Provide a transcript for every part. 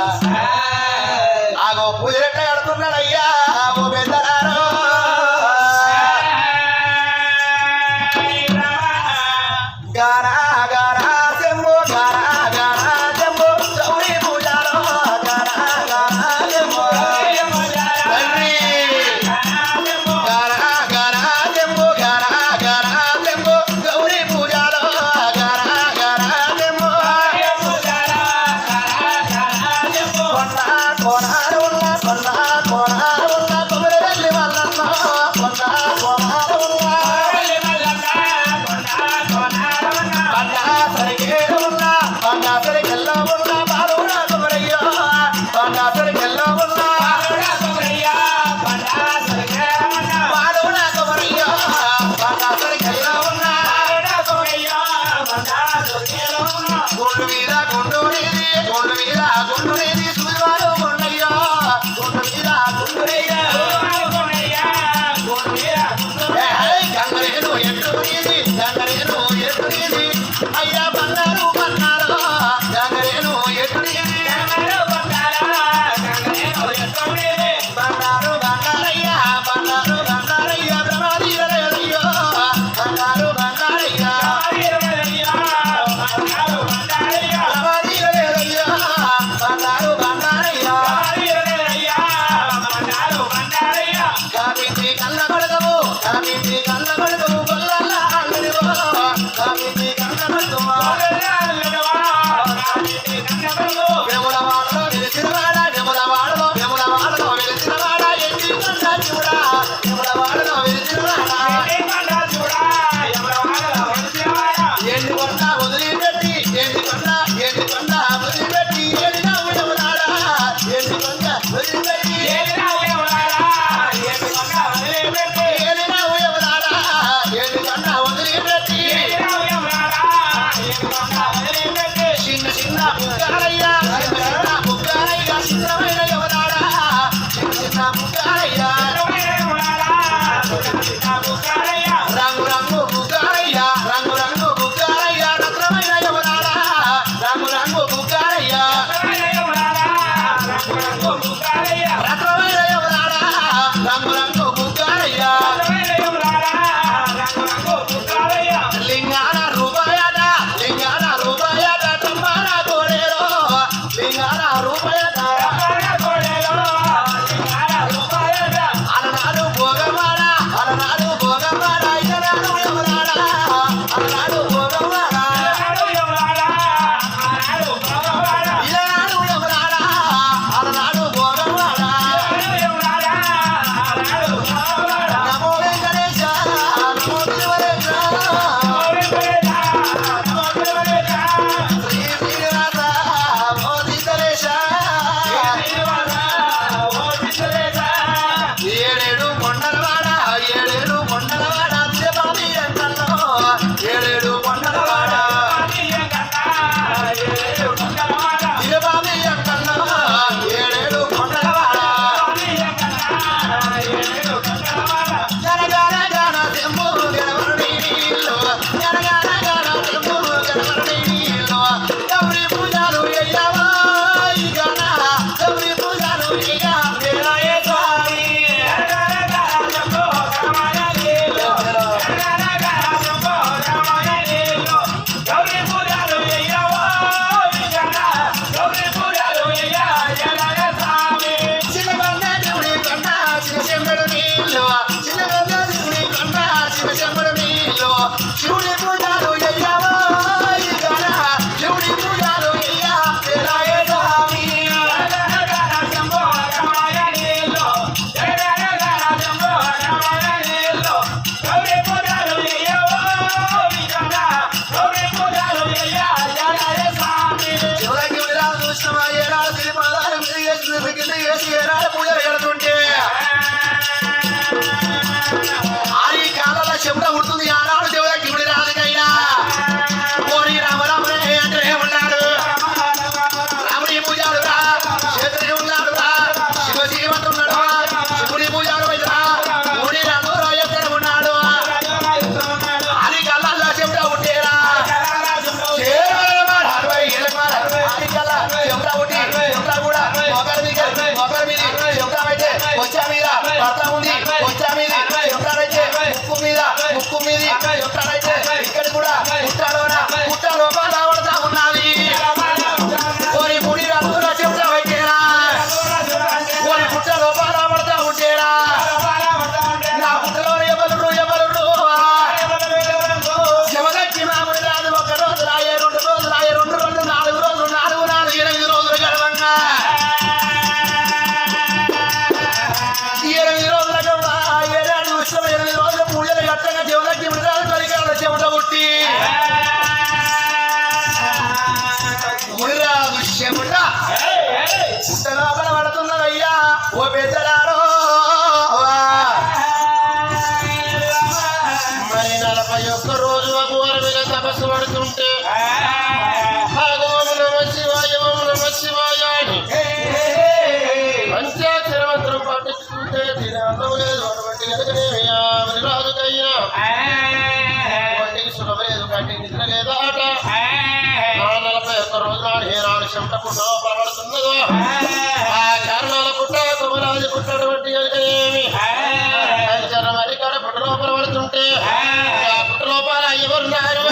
Yeah. Thank you. நல்லவள் శముండ పుట్టలోపల పడుతున్నదయ్యా ఓ రోజు ఒక వారు మీద పడుతుంటే పుట్ట పుట్ట పడబడుతున్నదో ఆ చర్మాల పుట్ట తుమరాజు పుట్టటువంటి ఏమి చర్మ అరికాడ ఎవరున్నారు?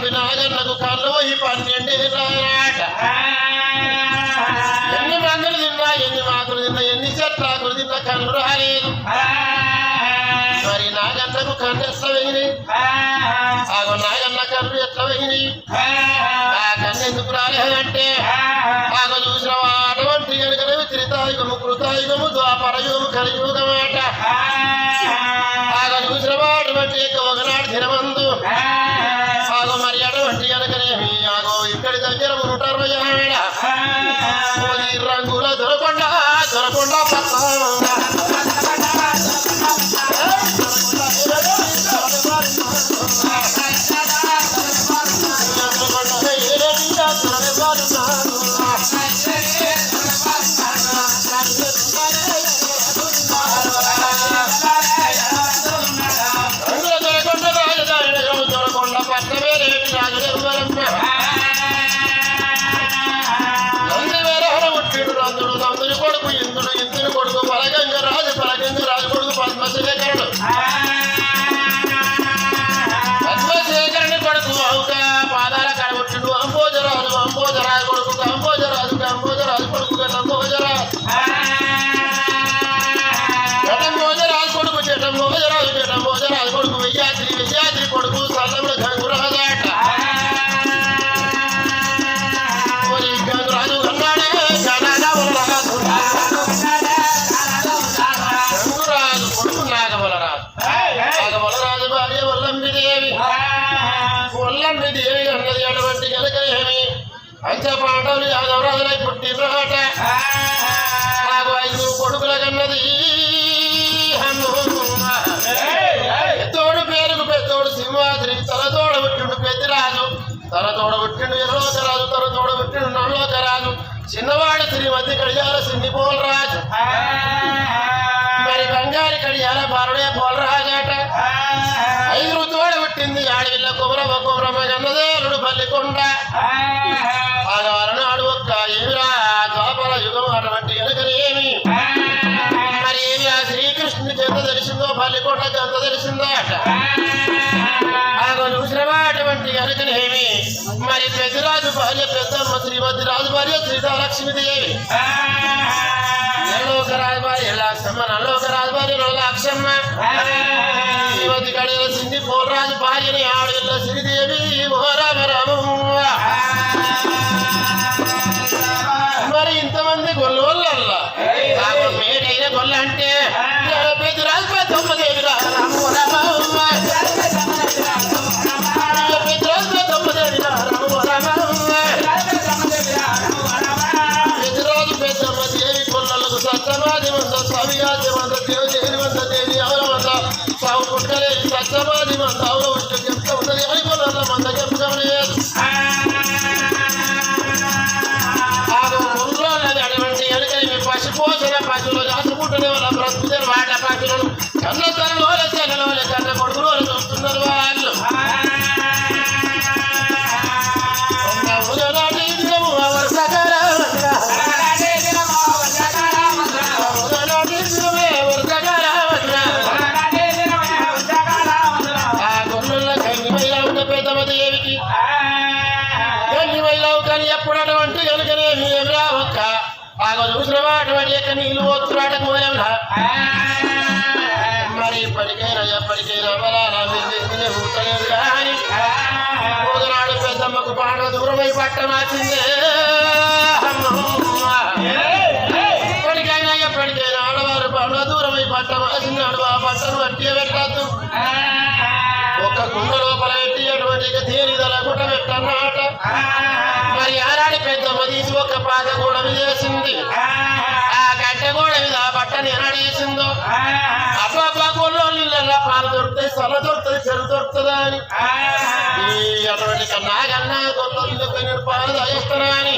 పినాగన్నకు కళ్ళు ఈ పన్నెండు రాట ఎన్ని మందులు తిన్నా ఎన్ని మాకులు తిన్నా ఎన్ని చెట్లాకులు తిన్నా కళ్ళు రాలేదు. మరి నాగన్నకు కళ్ళు ఎట్లా వెయ్యి ఆగో నాగన్న కళ్ళు ఎట్లా వెయ్యి ఆ కన్ను ఎందుకు రాలేదంటే ఆగో చూసిన అటువంటి కనుక త్రితాయుగము కృతాయుగము ద్వాపరయుగము కలియుగమాట ఆగ చూసిన అటువంటి యొక్క ఒకనాడు దినమందు ఆగో మరి అటువంటి కనుకనేమి ఆగో ఇక్కడి దగ్గర ఉంటారు రంగుల దొరకొండ దొరకొండ పట్ల పంచ పాండవులు యాదవరాజులై పుట్టినట నాకు ఐదుగురు కొడుకుల కన్నది పెద్దోడు పేరుకు పెద్దోడు సింహాద్రి తల తోడ పుట్టిండు పెద్దిరాజు. తల తోడ పుట్టిండు ఎర్రోకరాజు తల తోడ పుట్టిండు నల్లోకరాజు చిన్నవాడు శ్రీమతి కడియాల సింధి పోలరాజు. మరి బంగారి కడియాల బాలుడే పోలరాజట ఐదు ఋతువాడు పుట్టింది. ఆడవిల్ల కుమరమ్మ కుమరమ్మ గన్నదేరుడు పల్లికొండ. ఆడవాళ్ళ నాడు ఒక్క ఏమిరా ద్వాపర యుగం అటువంటి ఎనకనేమి మరి ఏమి ఆ శ్రీకృష్ణుని ఎంత తెలిసిందో పల్లికొండకి ఎంత తెలిసిందో అట. ఆగో చూసినవా అటువంటి ఎనకనేమి మరి పెద్దరాజు భార్య పెద్దమ్మ శ్రీమతి రాజు భార్య సీతాలక్ష్మీదేవి నల్లోక రాజు భార్య లక్ష్మ నల్లోక రాజు భార్య నల్లాక్షమ్మ. కడియల సింధి పోలరాజు భార్యని ఆడవిల్ల ఆగో చూసినవా? అటువంటి యొక్క నీళ్ళు పోతున్నాడకు పోయంలా మరి ఇప్పటికైనా ఎప్పటికైనా బలాల వెళ్ళి కానీ ఒకనాడు పెద్దమ్మకు పాట దూరమై పట్టమాచిందే ఇప్పటికైనా ఎప్పటికైనా ఆడవారు పాట దూరమై పట్టమాచిన్నాడు ఆ పట్టను అట్టి పెట్టద్దు. ఒక్క కుండ లోపల పెట్టి అటువంటి తీరిదల దేని పెట్టన్నాడు. మరి ఆనాడి పెద్దమ్మ తీసి ఒక పాత కూడా చేసింది. ఆ గంట కూడా మీద ఆ బట్టని ఎనడేసిందో అబ్బా గోల్లో నీళ్ళ పాలు దొరుకుతాయి? సొల దొరుకుతుంది చెరు దొరుకుతుందా అని. అటువంటి నాగన్నా గొల్లో నీళ్ళు పాలు తాగేస్తారా అని